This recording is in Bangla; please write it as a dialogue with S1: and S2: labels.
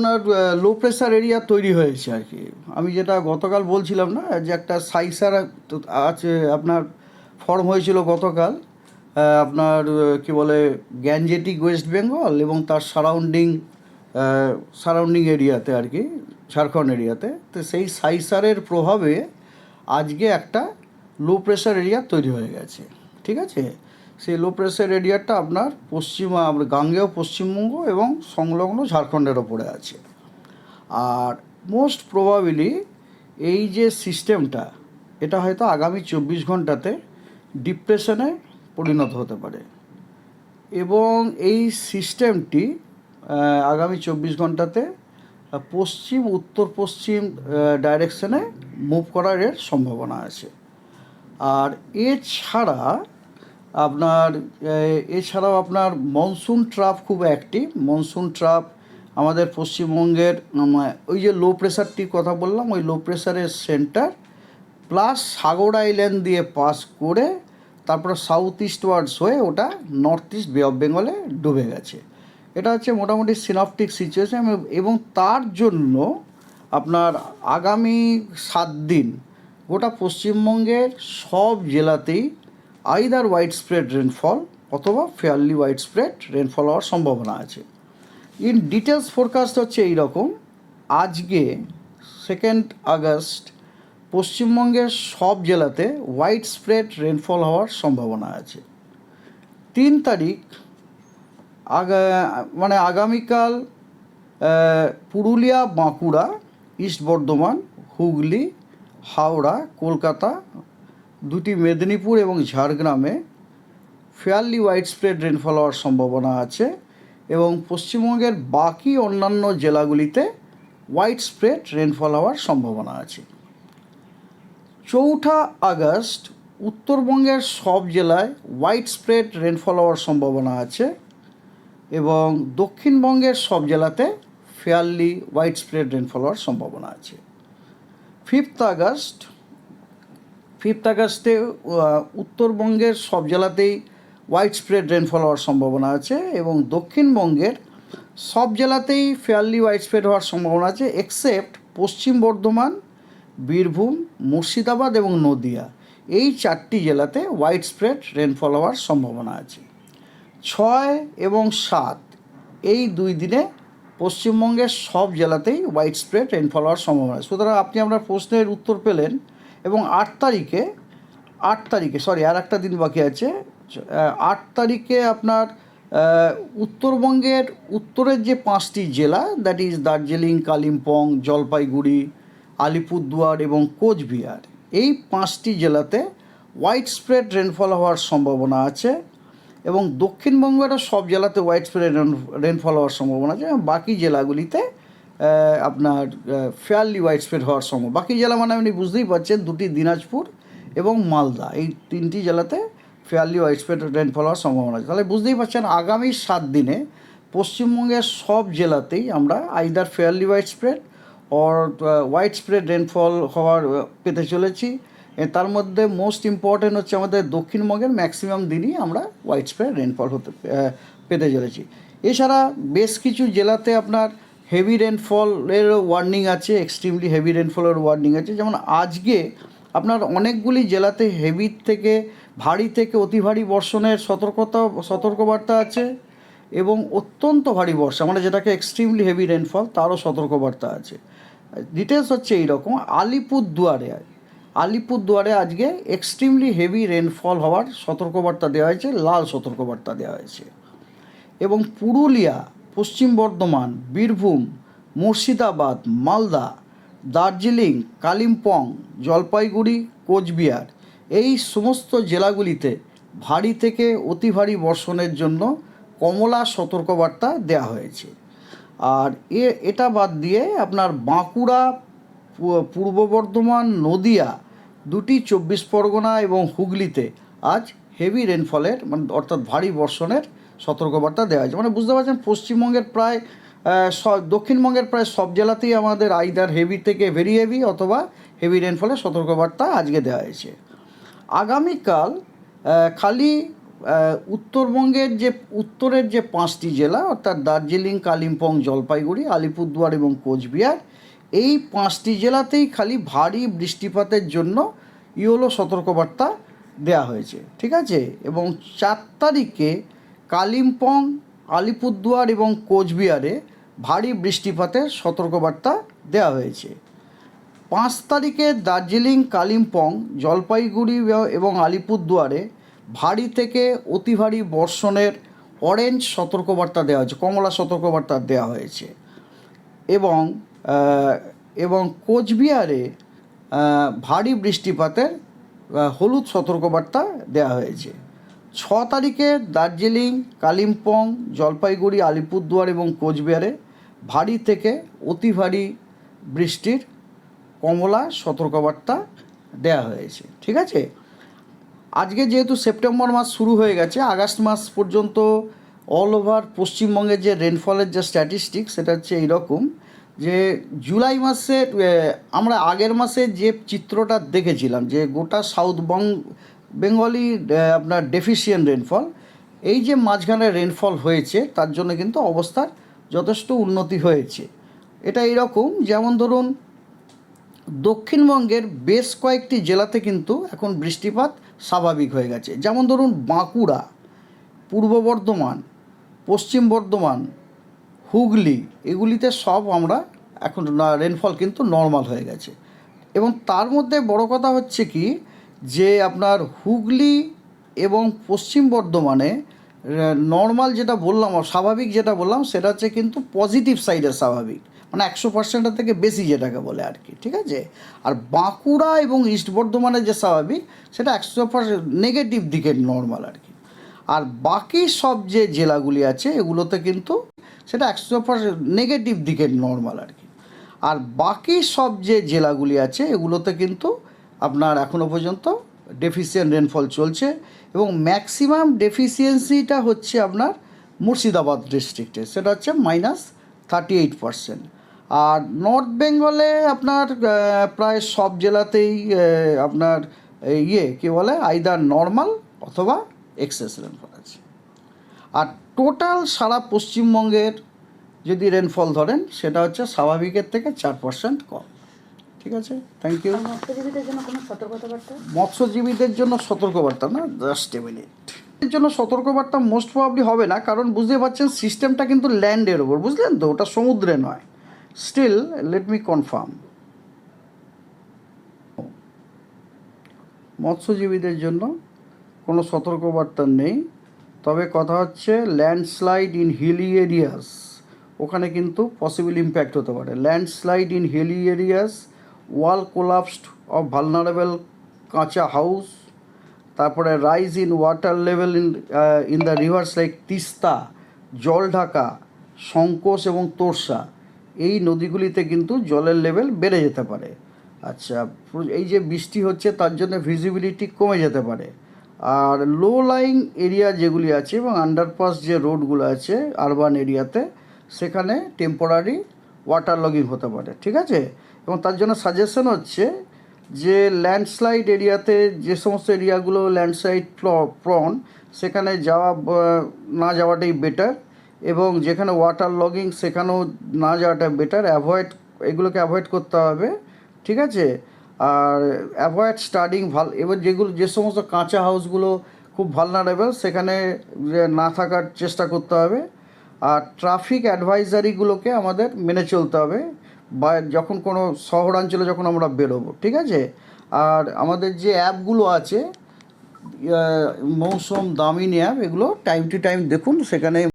S1: আপনার লো প্রেশার এরিয়া তৈরি হয়েছে আর কি। আমি যেটা গতকাল বলছিলাম না, যে একটা সাইসার আছে, আপনার ফর্ম হয়েছিল গতকাল আপনার কি বলে গ্যাঞ্জেটিক ওয়েস্ট বেঙ্গল এবং তার সারাউন্ডিং সারাউন্ডিং এরিয়াতে আর কি ঝাড়খণ্ড এরিয়াতে তো। সেই সাইসারের প্রভাবে আজকে একটা লো প্রেশার এরিয়া তৈরি হয়ে গেছে। ঠিক আছে? সেই লো প্রেশার এরিয়াটা আপনার পশ্চিম গাঙ্গেয়, পশ্চিমবঙ্গ এবং সংলগ্ন ঝাড়খণ্ডের ওপরে আছে। আর মোস্ট প্রবাবিলি এই যে সিস্টেমটা এটা হয়তো আগামী চব্বিশ ঘন্টাতে ডিপ্রেশনে পরিণত হতে পারে। এবং এই সিস্টেমটি আগামী চব্বিশ ঘন্টাতে পশ্চিম, উত্তর পশ্চিম ডাইরেকশনে মুভ করার এর সম্ভাবনা আছে। আর এছাড়া আপনার এছাড়াও আপনার মনসুন ট্রাপ খুব অ্যাক্টিভ মনসুন ট্রাপ আমাদের পশ্চিমবঙ্গের ওই যে লো প্রেশারটির কথা বললাম, ওই লো প্রেশারের সেন্টার প্লাস সাগর আইল্যান্ড দিয়ে পাস করে তারপরে সাউথ ইস্ট ওয়ার্ডস হয়ে ওটা নর্থ ইস্ট বে অফ বেঙ্গলে ডুবে গেছে। এটা হচ্ছে মোটামুটি সিনপটিক সিচুয়েশন এবং তার জন্য আপনার আগামী সাত দিন গোটা পশ্চিমবঙ্গের সব জেলাতেই আইদার ওয়াইড স্প্রেড রেনফল অথবা ফেয়ারলি ওয়াইড স্প্রেড রেনফল হওয়ার সম্ভাবনা আছে। ইন ডিটেলস ফোরকাস্ট হচ্ছে এই রকম আজকে সেকেন্ড আগস্ট পশ্চিমবঙ্গের সব জেলাতে হোয়াইট স্প্রেড রেনফল হওয়ার সম্ভাবনা আছে। তিন তারিখ, আগা মানে আগামীকাল পুরুলিয়া, বাঁকুড়া, ইস্ট বর্ধমান, হুগলি, হাওড়া, কলকাতা দুটি মেদিনীপুর এবং ঝাড়গ্রামে ফেয়ারলি ওয়াইড স্প্রেড রেনফল হওয়ার সম্ভাবনা আছে এবং পশ্চিমবঙ্গের বাকি অন্যান্য জেলাগুলিতে হোয়াইট স্প্রেড রেনফল হওয়ার সম্ভাবনা আছে। চৌঠা আগস্ট, উত্তরবঙ্গের সব জেলায় হোয়াইট স্প্রেড রেনফল হওয়ার সম্ভাবনা আছে এবং দক্ষিণবঙ্গের সব জেলাতে ফেয়ারলি হোয়াইট স্প্রেড রেনফল হওয়ার সম্ভাবনা আছে। ফিফথ আগস্ট ফিফথ আগস্টে উত্তরবঙ্গের সব জেলাতেই হোয়াইট স্প্রেড রেনফল হওয়ার সম্ভাবনা আছে এবং দক্ষিণবঙ্গের সব জেলাতেই ফেয়ারলি হোয়াইট স্প্রেড হওয়ার সম্ভাবনা আছে এক্সেপ্ট পশ্চিম বর্ধমান, বীরভূম, মুর্শিদাবাদ এবং নদিয়া। এই চারটি জেলাতে হোয়াইট স্প্রেড রেনফল হওয়ার সম্ভাবনা আছে। ছয় এবং সাত, এই দুই দিনে পশ্চিমবঙ্গের সব জেলাতেই হোয়াইট স্প্রেড রেনফল হওয়ার সম্ভাবনা সুতরাং আপনি আপনার প্রশ্নের উত্তর পেলেন এবং আট তারিখে আট তারিখে সরি আর একটা দিন বাকি আছে আট তারিখে আপনার উত্তরবঙ্গের উত্তরের যে পাঁচটি জেলা দ্যাট ইজ দার্জিলিং, কালিম্পং, জলপাইগুড়ি, আলিপুরদুয়ার এবং কোচবিহার, এই পাঁচটি জেলাতে হোয়াইট স্প্রেড রেনফল হওয়ার সম্ভাবনা আছে এবং দক্ষিণবঙ্গেরও সব জেলাতে হোয়াইট স্প্রেড রেনফল হওয়ার সম্ভাবনা আছে বাকি জেলাগুলিতে আপনার ফেয়ারলি হোয়াইট স্প্রেড হওয়ার সম্ভব বাকি জেলা মানে আপনি বুঝতেই পারছেন, দুটি দিনাজপুর এবং মালদা। এই তিনটি জেলাতে ফেয়ারলি হোয়াইট স্প্রেড রেনফল হওয়ার সম্ভাবনা আছে। তাহলে বুঝতেই পারছেন, আগামী সাত দিনে পশ্চিমবঙ্গের সব জেলাতেই আমরা either fairly white spread or widespread rainfall হওয়ার পেতে চলেছি। তার মধ্যে মোস্ট ইম্পর্টেন্ট হচ্ছে আমাদের দক্ষিণবঙ্গের ম্যাক্সিমাম দিনই আমরা হোয়াইট স্প্রেড রেনফল হতে পেতে চলেছি। এছাড়া বেশ কিছু জেলাতে আপনার হেভি রেনফলের ওয়ার্নিং আছে এক্সট্রিমলি হেভি রেনফলের ওয়ার্নিং আছে। যেমন আজকে আপনার অনেকগুলি জেলাতে হেভি থেকে, ভারী থেকে অতি ভারী বর্ষণের সতর্কতা, সতর্কবার্তা আছে এবং অত্যন্ত ভারী বর্ষা মানে যেটাকে এক্সট্রিমলি হেভি রেনফল তারও সতর্কবার্তা আছে। ডিটেলস হচ্ছে এইরকম, আলিপুরদুয়ারে আলিপুরদুয়ারে আজকে এক্সট্রিমলি হেভি রেনফল হওয়ার সতর্কবার্তা দেওয়া হয়েছে, লাল সতর্কবার্তা দেওয়া হয়েছে। এবং পুরুলিয়া পশ্চিম বর্ধমান, বীরভূম, মুর্শিদাবাদ, মালদা, দার্জিলিং, কালিম্পং, জলপাইগুড়ি, কোচবিহার। এই সমস্ত জেলাগুলিতে ভারী থেকে অতি ভারী বর্ষণের জন্য কমলা সতর্কবার্তা দেওয়া হয়েছে। আর এ, এটা বাদ দিয়ে আপনার বাঁকুড়া পূর্ব বর্ধমান, নদিয়া দুটি চব্বিশ পরগনা এবং হুগলিতে আজ হেভি রেনফলের মানে অর্থাৎ ভারী বর্ষণের সতর্কবার্তা দেওয়া হয়েছে। মানে বুঝতে পারছেন, পশ্চিমবঙ্গের প্রায় দক্ষিণবঙ্গের প্রায় সব জেলাতেই আমাদের আইদার হেভি থেকে ভেরি হেভি অথবা হেভি রেনফলের সতর্কবার্তা আজকে দেওয়া হয়েছে। আগামীকাল খালি উত্তরবঙ্গের যে, উত্তরের যে পাঁচটি জেলা, অর্থাৎ দার্জিলিং, কালিম্পং, জলপাইগুড়ি, আলিপুরদুয়ার এবং কোচবিহার, এই পাঁচটি জেলাতেই খালি ভারী বৃষ্টিপাতের জন্য ইয়োলো সতর্কবার্তা দেওয়া হয়েছে। ঠিক আছে? এবং চার তারিখে কালিম্পং, আলিপুরদুয়ার এবং কোচবিহারে ভারী বৃষ্টিপাতের সতর্কবার্তা দেওয়া হয়েছে। পাঁচ তারিখে দার্জিলিং, কালিম্পং, জলপাইগুড়ি এবং আলিপুরদুয়ারে ভারী থেকে অতি ভারী বর্ষণের অরেঞ্জ সতর্কবার্তা দেওয়া হয়েছে, কমলা সতর্কবার্তা দেওয়া হয়েছে। এবং এবং কোচবিহারে ভারী বৃষ্টিপাতের হলুদ সতর্কবার্তা দেওয়া হয়েছে। ছ তারিখে দার্জিলিং, কালিম্পং, জলপাইগুড়ি, আলিপুরদুয়ার এবং কোচবিহারে ভারী থেকে অতি ভারী বৃষ্টির কমলা সতর্কবার্তা দেওয়া হয়েছে। ঠিক আছে? আজকে যেহেতু সেপ্টেম্বর মাস শুরু হয়ে গেছে, আগস্ট মাস পর্যন্ত অল ওভার পশ্চিমবঙ্গের যে রেনফলের যে স্ট্যাটিস্টিক সেটা হচ্ছে এইরকম যে জুলাই মাসে আমরা আগের মাসে যে চিত্রটা দেখেছিলাম যে গোটা সাউথ বং বেঙ্গলি আপনার ডেফিসিয়েন্ট রেনফল এই যে মাঝখানে রেনফল হয়েছে, তার জন্য কিন্তু অবস্থার যথেষ্ট উন্নতি হয়েছে। এটা এইরকম যেমন ধরুন, দক্ষিণবঙ্গের বেশ কয়েকটি জেলাতে কিন্তু এখন বৃষ্টিপাত স্বাভাবিক হয়ে গেছে। যেমন ধরুন, বাঁকুড়া, পূর্ব বর্ধমান, পশ্চিম বর্ধমান, হুগলি, এগুলিতে সব আমরা এখন রেনফল কিন্তু নর্মাল হয়ে গেছে। এবং তার মধ্যে বড় কথা হচ্ছে কি যে আপনার হুগলি এবং পশ্চিম বর্ধমানে নর্মাল যেটা বললাম, স্বাভাবিক যেটা বললাম, সেটা হচ্ছে কিন্তু পজিটিভ সাইডের স্বাভাবিক। মানে একশো পার্সেন্টের থেকে বেশি যেটাকে বলে আর কি, ঠিক আছে? আর বাঁকুড়া এবং ইস্ট বর্ধমানের যে স্বাভাবিক, সেটা একশো পার্সেন্ট নেগেটিভ দিকের নর্মাল আর কি। আর বাকি সব যে জেলাগুলি আছে, এগুলোতে কিন্তু সেটা একশো পার্সেন্ট নেগেটিভ দিকের নর্মাল আর কি। আর বাকি সব যে জেলাগুলি আছে, এগুলোতে কিন্তু আপনার এখনও পর্যন্ত ডেফিসিয়েন্ট রেনফল চলছে এবং ম্যাক্সিমাম ডেফিসিয়েন্সিটা হচ্ছে আপনার মুর্শিদাবাদ ডিস্ট্রিক্টে সেটা হচ্ছে মাইনাস থার্টি এইট পারসেন্ট আর নর্থ বেঙ্গলে আপনার প্রায় সব জেলাতেই আপনার ইয়ে কী বলে আইদার নর্মাল অথবা এক্সেস রেনফল আছে। আর টোটাল সারা পশ্চিমবঙ্গের যদি রেনফল ধরেন, সেটা হচ্ছে স্বাভাবিকের থেকে চার পার্সেন্ট কম। ঠিক আছে? থ্যাংক ইউ
S2: মৎস্যজীবীদের জন্য কোনো সতর্কতাবার্তা
S1: মৎস্যজীবীদের জন্য সতর্কবার্তা না? জাস্ট এ মিনিট এর জন্য সতর্কবার্তা মোস্ট প্রবাবলি হবে না কারণ বুঝতে পারছেন সিস্টেমটা কিন্তু ল্যান্ডের ওপর বুঝলেন তো? ওটা সমুদ্রে নয়। স্টিল লেট মি কনফার্ম মৎস্যজীবীদের জন্য কোনো সতর্কবার্তা নেই তবে কথা হচ্ছে ল্যান্ডস্লাইড ইন হিলি এরিয়াস ওখানে কিন্তু পসিবল ইম্প্যাক্ট হতে পারে। Landslide in hilly areas wall collapsed of vulnerable kutcha house, তারপরে rise in water level in in the rivers like Teesta Jaldhaka Sankosh এবং তোরসা। এই নদীগুলিতে কিন্তু জলের লেভেল বেড়ে যেতে পারে। আচ্ছা এই যে বৃষ্টি হচ্ছে তার জন্য ভিজিবিলিটি কমে যেতে পারে। আর লো লাইং এরিয়া যেগুলি আছে এবং আন্ডারপাস যে রোডগুলো আছে আরবান এরিয়াতে সেখানে টেম্পোরারি ওয়াটার লগিং হতে পারে, ঠিক আছে? এবং তার জন্য সাজেশন হচ্ছে যে ল্যান্ডস্লাইড এরিয়াতে যে সমস্ত এরিয়াগুলো ল্যান্ডস্লাইড প্রন সেখানে যাওয়া না যাওয়াটাই বেটার এবং যেখানে ওয়াটার লগিং সেখানেও না যাওয়াটা বেটার অ্যাভয়েড এগুলোকে অ্যাভয়েড করতে হবে, ঠিক আছে? আর অ্যাভয়েড স্টার্টিং ভালো, এবার যেগুলো, যে সমস্ত কাঁচা হাউসগুলো খুব ভালনারেবল সেখানে না থাকার চেষ্টা করতে হবে। আর ট্রাফিক অ্যাডভাইজারিগুলোকে আমাদের মেনে চলতে হবে। বা যখন কোনো শহরাঞ্চলে যখন আমরা বেরোবো, ঠিক আছে? আর আমাদের যে অ্যাপগুলো আছে মৌসুম দামিনী অ্যাপ, এগুলো টাইম টু টাইম দেখুন, সেখানে